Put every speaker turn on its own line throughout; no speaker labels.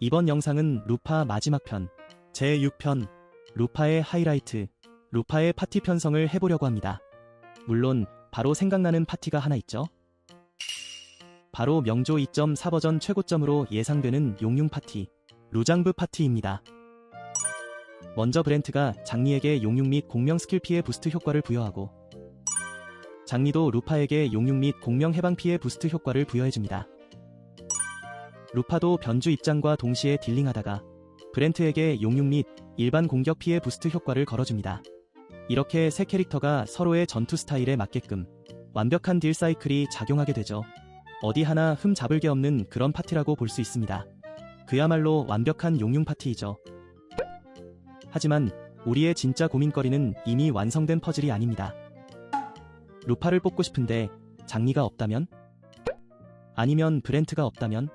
이번 영상은 루파 마지막 편, 제6편, 루파의 하이라이트, 루파의 파티 편성을 해보려고 합니다. 물론 바로 생각나는 파티가 하나 있죠. 바로 명조 2.4 버전 최고점으로 예상되는 용융 파티, 루장브 파티입니다. 먼저 브렌트가 장리에게 용융 및 공명 스킬 피해 부스트 효과를 부여하고 장리도 루파에게 용융 및 공명 해방 피해 부스트 효과를 부여해줍니다. 루파도 변주 입장과 동시에 딜링하다가 브렌트에게 용융 및 일반 공격 피해 부스트 효과를 걸어줍니다. 이렇게 세 캐릭터가 서로의 전투 스타일에 맞게끔 완벽한 딜 사이클이 작용하게 되죠. 어디 하나 흠 잡을 게 없는 그런 파티라고 볼 수 있습니다. 그야말로 완벽한 용융 파티이죠. 하지만 우리의 진짜 고민거리는 이미 완성된 퍼즐이 아닙니다. 루파를 뽑고 싶은데 장리가 없다면? 아니면 브렌트가 없다면?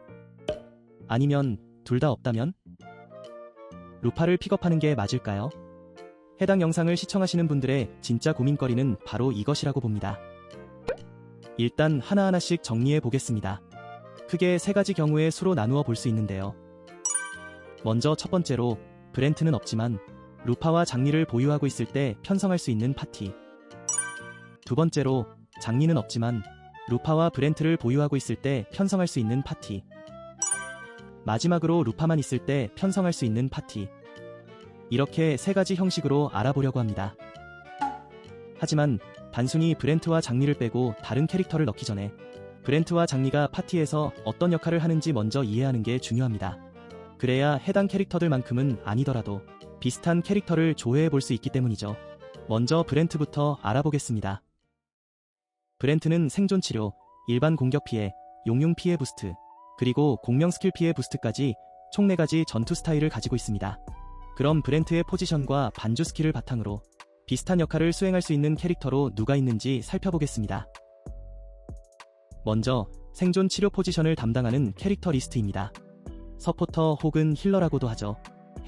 아니면 둘 다 없다면? 루파를 픽업하는 게 맞을까요? 해당 영상을 시청하시는 분들의 진짜 고민거리는 바로 이것이라고 봅니다. 일단 하나하나씩 정리해 보겠습니다. 크게 세 가지 경우의 수로 나누어 볼 수 있는데요. 먼저 첫 번째로 브렌트는 없지만 루파와 장리를 보유하고 있을 때 편성할 수 있는 파티. 두 번째로 장리는 없지만 루파와 브렌트를 보유하고 있을 때 편성할 수 있는 파티. 마지막으로 루파만 있을 때 편성할 수 있는 파티. 이렇게 세 가지 형식으로 알아보려고 합니다. 하지만 단순히 브렌트와 장리를 빼고 다른 캐릭터를 넣기 전에 브렌트와 장리가 파티에서 어떤 역할을 하는지 먼저 이해하는 게 중요합니다. 그래야 해당 캐릭터들만큼은 아니더라도 비슷한 캐릭터를 조회해 볼 수 있기 때문이죠. 먼저 브렌트부터 알아보겠습니다. 브렌트는 생존 치료, 일반 공격 피해, 용융 피해 부스트, 그리고 공명 스킬 피해 부스트까지 총 4가지 전투 스타일을 가지고 있습니다. 그럼 브렌트의 포지션과 반주 스킬을 바탕으로 비슷한 역할을 수행할 수 있는 캐릭터로 누가 있는지 살펴보겠습니다. 먼저 생존 치료 포지션을 담당하는 캐릭터 리스트입니다. 서포터 혹은 힐러라고도 하죠.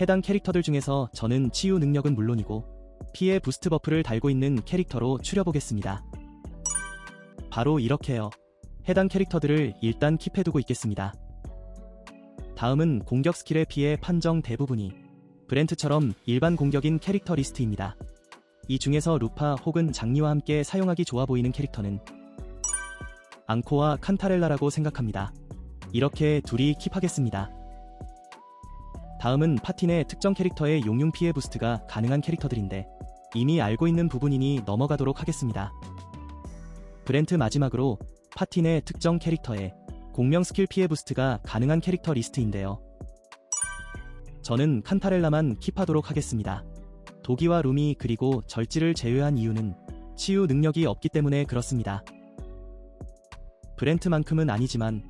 해당 캐릭터들 중에서 저는 치유 능력은 물론이고 피해 부스트 버프를 달고 있는 캐릭터로 추려보겠습니다. 바로 이렇게요. 해당 캐릭터들을 일단 킵해두고 있겠습니다. 다음은 공격 스킬의 피해 판정 대부분이 브렌트처럼 일반 공격인 캐릭터 리스트입니다. 이 중에서 루파 혹은 장리와 함께 사용하기 좋아 보이는 캐릭터는 앙코와 칸타렐라라고 생각합니다. 이렇게 둘이 킵하겠습니다. 다음은 내 특정 캐릭터의 용융 피해 부스트가 가능한 캐릭터들인데 이미 알고 있는 부분이니 넘어가도록 하겠습니다. 브렌트 마지막으로 파티 내 특정 캐릭터의 공명 스킬 피해 부스트가 가능한 캐릭터 리스트인데요. 저는 칸타렐라만 킵하도록 하겠습니다. 도기와 루미 그리고 절지를 제외한 이유는 치유 능력이 없기 때문에 그렇습니다. 브렌트만큼은 아니지만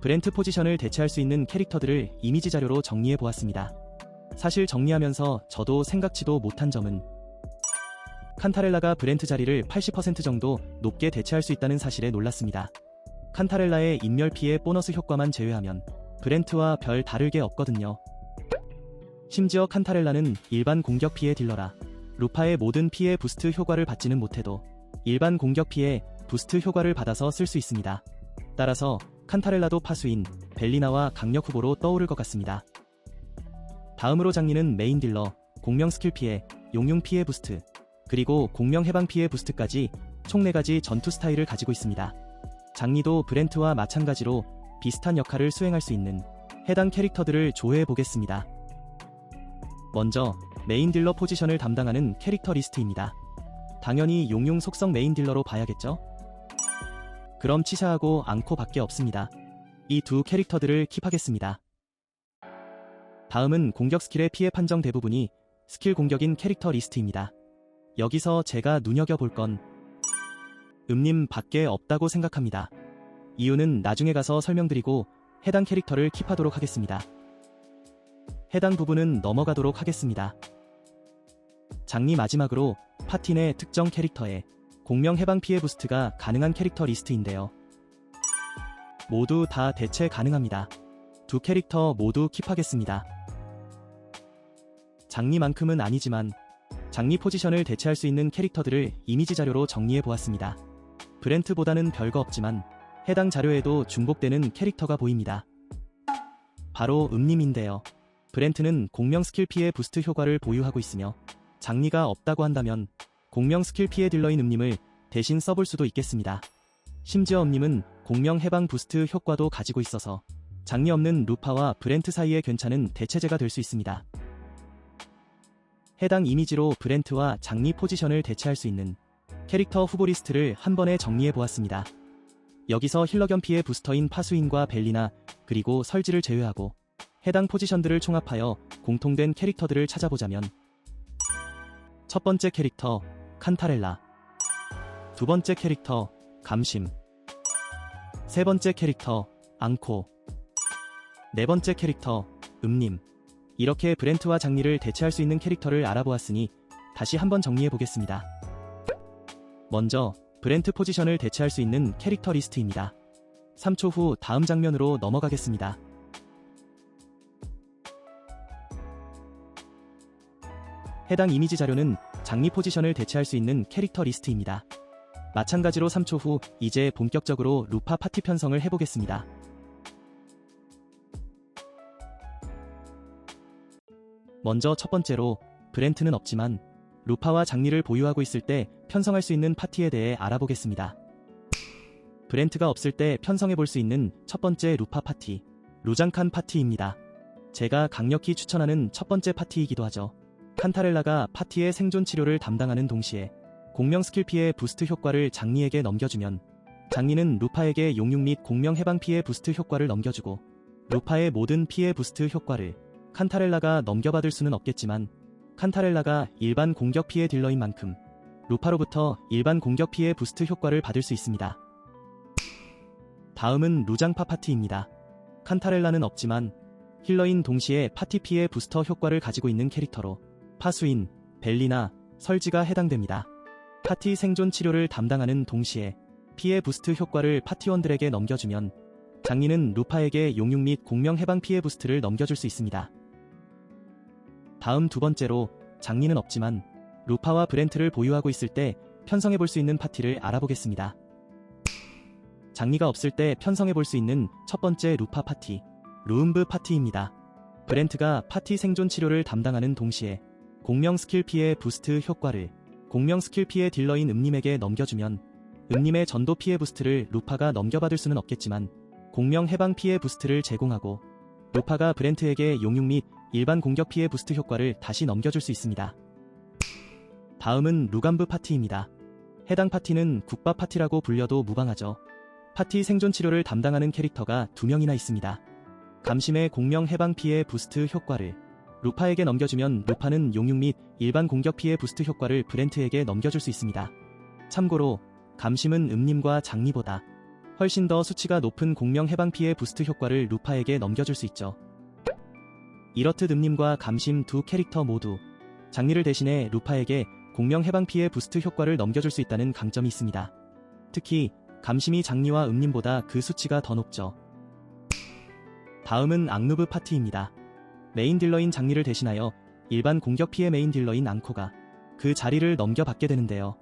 브렌트 포지션을 대체할 수 있는 캐릭터들을 이미지 자료로 정리해 보았습니다. 사실 정리하면서 저도 생각지도 못한 점은 칸타렐라가 브렌트 자리를 80% 정도 높게 대체할 수 있다는 사실에 놀랐습니다. 칸타렐라의 인멸 피해 보너스 효과만 제외하면 브렌트와 별 다를 게 없거든요. 심지어 칸타렐라는 일반 공격 피해 딜러라 루파의 모든 피해 부스트 효과를 받지는 못해도 일반 공격 피해 부스트 효과를 받아서 쓸 수 있습니다. 따라서 칸타렐라도 파수인 벨리나와 강력 후보로 떠오를 것 같습니다. 다음으로 장리는 메인 딜러, 공명 스킬 피해, 용융 피해 부스트, 그리고 공명 해방 피해 부스트까지 총 4가지 전투 스타일을 가지고 있습니다. 장리도 브렌트와 마찬가지로 비슷한 역할을 수행할 수 있는 해당 캐릭터들을 조회해 보겠습니다. 먼저 메인 딜러 포지션을 담당하는 캐릭터 리스트입니다. 당연히 용융 속성 메인 딜러로 봐야겠죠? 그럼 치사하고 앙코 밖에 없습니다. 이 두 캐릭터들을 킵하겠습니다. 다음은 공격 스킬의 피해 판정 대부분이 스킬 공격인 캐릭터 리스트입니다. 여기서 제가 눈여겨볼 건 음님 밖에 없다고 생각합니다. 이유는 나중에 가서 설명드리고 해당 캐릭터를 킵하도록 하겠습니다. 해당 부분은 넘어가도록 하겠습니다. 장리 마지막으로 파티 내 특정 캐릭터의 공명 해방 피해 부스트가 가능한 캐릭터 리스트인데요. 모두 다 대체 가능합니다. 두 캐릭터 모두 킵하겠습니다. 장리만큼은 아니지만 장리 포지션을 대체할 수 있는 캐릭터들을 이미지 자료로 정리해 보았습니다. 브렌트보다는 별거 없지만 해당 자료에도 중복되는 캐릭터가 보입니다. 바로 음님인데요. 브렌트는 공명 스킬 피해 부스트 효과를 보유하고 있으며 장리가 없다고 한다면 공명 스킬 피해 딜러인 음님을 대신 써볼 수도 있겠습니다. 심지어 음님은 공명 해방 부스트 효과도 가지고 있어서 장리 없는 루파와 브렌트 사이에 괜찮은 대체제가 될 수 있습니다. 해당 이미지로 브렌트와 장리 포지션을 대체할 수 있는 캐릭터 후보 리스트를 한 번에 정리해 보았습니다. 여기서 힐러 겸피의 부스터인 파수인과 벨리나 그리고 설지를 제외하고 해당 포지션들을 총합하여 공통된 캐릭터들을 찾아보자면 첫 번째 캐릭터 칸타렐라. 두 번째 캐릭터 감심. 세 번째 캐릭터 앙코. 네 번째 캐릭터 음님 이렇게 브렌트와 장리를 대체할 수 있는 캐릭터를 알아보았으니 다시 한번 정리해 보겠습니다. 먼저 브렌트 포지션을 대체할 수 있는 캐릭터 리스트입니다. 3초 후 다음 장면으로 넘어가겠습니다. 해당 이미지 자료는 장리 포지션을 대체할 수 있는 캐릭터 리스트입니다. 마찬가지로 3초 후 이제 본격적으로 루파 파티 편성을 해보겠습니다. 먼저 첫 번째로 브렌트는 없지만 루파와 장리를 보유하고 있을 때 편성할 수 있는 파티에 대해 알아보겠습니다. 브렌트가 없을 때 편성해 볼 수 있는 첫 번째 루파 파티, 루장칸 파티입니다. 제가 강력히 추천하는 첫 번째 파티이기도 하죠. 칸타렐라가 파티의 생존 치료를 담당하는 동시에 공명 스킬 피해 부스트 효과를 장리에게 넘겨주면 장리는 루파에게 용육 및 공명 해방 피해 부스트 효과를 넘겨주고 루파의 모든 피해 부스트 효과를 칸타렐라가 넘겨받을 수는 없겠지만 칸타렐라가 일반 공격 피해 딜러인 만큼 루파로부터 일반 공격 피해 부스트 효과를 받을 수 있습니다. 다음은 루장파 파티입니다. 칸타렐라는 없지만 힐러인 동시에 파티 피해 부스터 효과를 가지고 있는 캐릭터로 파수인, 벨리나, 설지가 해당됩니다. 파티 생존 치료를 담당하는 동시에 피해 부스트 효과를 파티원들에게 넘겨주면 장리는 루파에게 용육 및 공명 해방 피해 부스트를 넘겨줄 수 있습니다. 다음 두 번째로 장리는 없지만 루파와 브렌트를 보유하고 있을 때 편성해 볼 수 있는 파티를 알아보겠습니다. 장리가 없을 때 편성해 볼 수 있는 첫 번째 루파 파티, 루음브 파티입니다. 브렌트가 파티 생존 치료를 담당하는 동시에 공명 스킬 피해 부스트 효과를 공명 스킬 피해 딜러인 음님에게 넘겨주면 음님의 전도 피해 부스트를 루파가 넘겨받을 수는 없겠지만 공명 해방 피해 부스트를 제공하고 루파가 브렌트에게 용육 및 일반 공격 피해 부스트 효과를 다시 넘겨줄 수 있습니다. 다음은 루감브 파티입니다. 해당 파티는 국밥 파티라고 불려도 무방하죠. 파티 생존 치료를 담당하는 캐릭터가 두 명이나 있습니다. 감심의 공명 해방 피해 부스트 효과를 루파에게 넘겨주면 루파는 용육 및 일반 공격 피해 부스트 효과를 브렌트에게 넘겨줄 수 있습니다. 참고로 감심은 음님과 장리보다 훨씬 더 수치가 높은 공명 해방 피해 부스트 효과를 루파에게 넘겨줄 수 있죠. 이렇듯 음님과 감심 두 캐릭터 모두 장리를 대신해 루파에게 공명 해방 피해 부스트 효과를 넘겨줄 수 있다는 강점이 있습니다. 특히 감심이 장리와 음님보다 그 수치가 더 높죠. 다음은 악누브 파티입니다. 메인 딜러인 장리를 대신하여 일반 공격 피해 메인 딜러인 앙코가 그 자리를 넘겨받게 되는데요.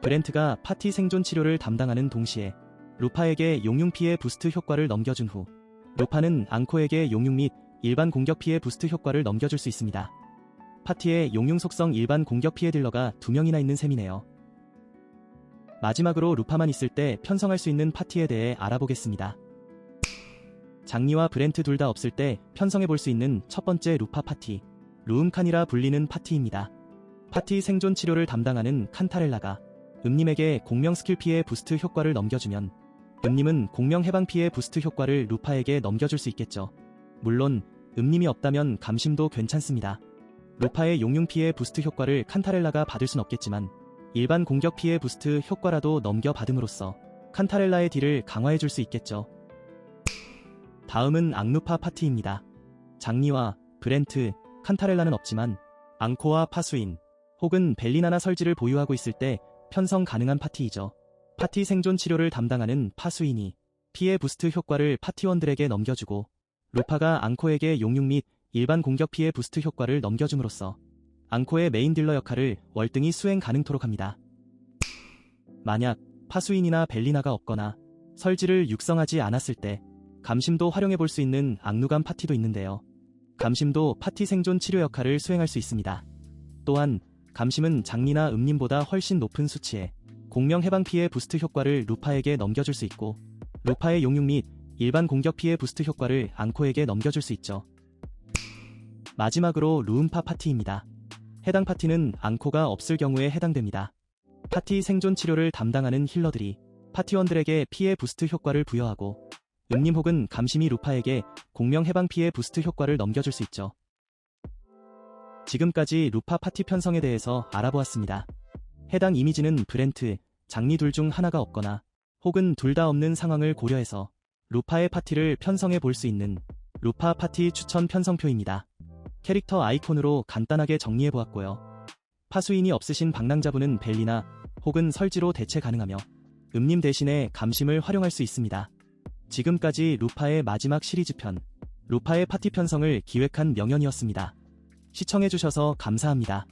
브렌트가 파티 생존 치료를 담당하는 동시에 루파에게 용융 피해 부스트 효과를 넘겨준 후 루파는 앙코에게 용융 및 일반 공격 피해 부스트 효과를 넘겨줄 수 있습니다. 파티에 용융 속성 일반 공격 피해 딜러가 두 명이나 있는 셈이네요. 마지막으로 루파만 있을 때 편성할 수 있는 파티에 대해 알아보겠습니다. 장리와 브렌트 둘 다 없을 때 편성해 볼 수 있는 첫 번째 루파 파티, 루음칸이라 불리는 파티입니다. 파티 생존 치료를 담당하는 칸타렐라가 음님에게 공명 스킬 피해 부스트 효과를 넘겨주면 음님은 공명 해방 피해 부스트 효과를 루파에게 넘겨줄 수 있겠죠. 물론 음님이 없다면 감심도 괜찮습니다. 루파의 용융 피해 부스트 효과를 칸타렐라가 받을 순 없겠지만 일반 공격 피해 부스트 효과라도 넘겨받음으로써 칸타렐라의 딜을 강화해줄 수 있겠죠. 다음은 악루파 파티입니다. 장리와 브렌트, 칸타렐라는 없지만 앙코와 파수인 혹은 벨리나나 설지를 보유하고 있을 때 편성 가능한 파티이죠. 파티 생존 치료를 담당하는 파수인이 피해 부스트 효과를 파티원들에게 넘겨주고 루파가 앙코에게 용육 및 일반 공격 피해 부스트 효과를 넘겨줌으로써 앙코의 메인 딜러 역할을 월등히 수행 가능토록 합니다. 만약 파수인이나 벨리나가 없거나 설지를 육성하지 않았을 때 감심도 활용해 볼 수 있는 악누감 파티도 있는데요. 감심도 파티 생존 치료 역할을 수행할 수 있습니다. 또한 감심은 장리나 음림보다 훨씬 높은 수치의 공명 해방 피해 부스트 효과를 루파에게 넘겨줄 수 있고 루파의 용융 및 일반 공격 피해 부스트 효과를 앙코에게 넘겨줄 수 있죠. 마지막으로 루음파 파티입니다. 해당 파티는 앙코가 없을 경우에 해당됩니다. 파티 생존 치료를 담당하는 힐러들이 파티원들에게 피해 부스트 효과를 부여하고 음림 혹은 감심이 루파에게 공명 해방 피해 부스트 효과를 넘겨줄 수 있죠. 지금까지 루파 파티 편성에 대해서 알아보았습니다. 해당 이미지는 브렌트, 장리 둘중 하나가 없거나 혹은 둘 다 없는 상황을 고려해서 루파의 파티를 편성해 볼 수 있는 루파 파티 추천 편성표입니다. 캐릭터 아이콘으로 간단하게 정리해 보았고요. 파수인이 없으신 방랑자분은 벨리나 혹은 설지로 대체 가능하며 음님 대신에 감심을 활용할 수 있습니다. 지금까지 루파의 마지막 시리즈편 루파의 파티 편성을 기획한 명현이었습니다. 시청해주셔서 감사합니다.